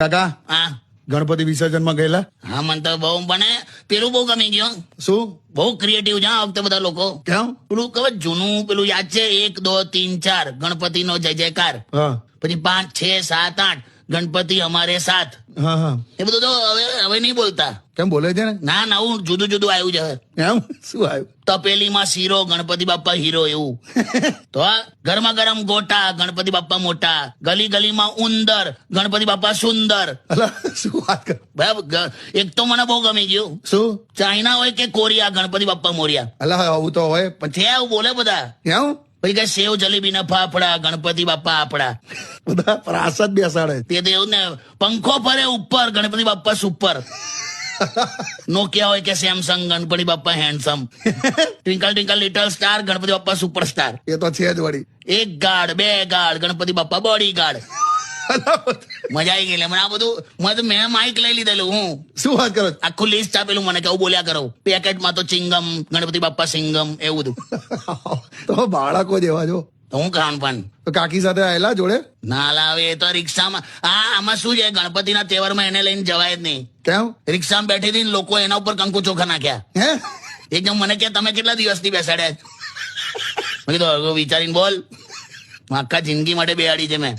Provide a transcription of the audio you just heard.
કાકા? હા. ગણપતિ વિસર્જનમાં ગયેલા? હા મને તો બહુ મને પેલું બહુ ગમી ગયું. શું? બહુ ક્રિએટિવ છે આ વખતે બધા લોકો. કેમ? પેલું ખબર જૂનું પેલું યાદ છે? એક દો તીન ચાર. ગણપતિ નો જય જયકાર. પછી પાંચ છ સાત આઠ. ગણપતિ અમારે સાથ. હા હા. એ બધું તો હવે હવે નહીં બોલતા. કેમ બોલે છે ને? ના નવું જુદું જુદું આવ્યું છે એમ? શું આવ્યું તપેલીમાં શીરો ગણપતિ બાપા હીરો એવું. તો આ ગરમા ગરમ ગોટા ગણપતિ બાપા મોટા. ગલી ગલીમાં ઉંદર ગણપતિ બાપા સુંદર. શું વાત કર? એક તો મને બહુ ગમી ગયું. શું? ચાઇના હોય કે કોરિયા ગણપતિ બાપા મોરિયા. અલા આવું તો હોય. પછી આવું બોલે બધા. કેમ પછી કે સેવ જલેબી ના ફાફડા ગણપતિ બાપા આપડા. બધા પ્રાસાદ બેસાડે. તે દેવ ને પંખો ફરે ઉપર ગણપતિ બાપા સુપર. નોકિયા હોય કે Samsung Ganpati Bappa handsome twinkle twinkle little star Ganpati Bappa superstar એ તો છે જ વળી. એક ગાર્ડ બે ગાર્ડ ગણપતિ બાપા બોડી ગાર્ડ અલા, મજા આવી ગઈ. મને આ બધું મને તો મેં માઇક લઈ લીધેલું હું. શું વાત કરો? આખું લિસ્ટ આપેલું મને કેવું બોલ્યા કરો. પેકેટમાં તો ચિંગમ ગણપતિ બાપ્પા સિંગમ એવું બધું. તો બાળકો જેવા જો હું ખાન તો કાકી સાથે આયેલા જોડે? ના લાવે એ તો રિક્ષામાં આ આમાં શું છે? ગણપતિના તહેવારમાં એને લઈને જવાય જ નહીં. કેમ? રિક્ષામાં બેઠી હતી લોકો એના ઉપર કંકુ ચોખા નાખ્યા. હે? એકદમ મને કે તમે કેટલા દિવસથી બેસાડ્યા મેં કીધું વિચારીને બોલ. આખા જિંદગી માટે બેહાડી છે મેં.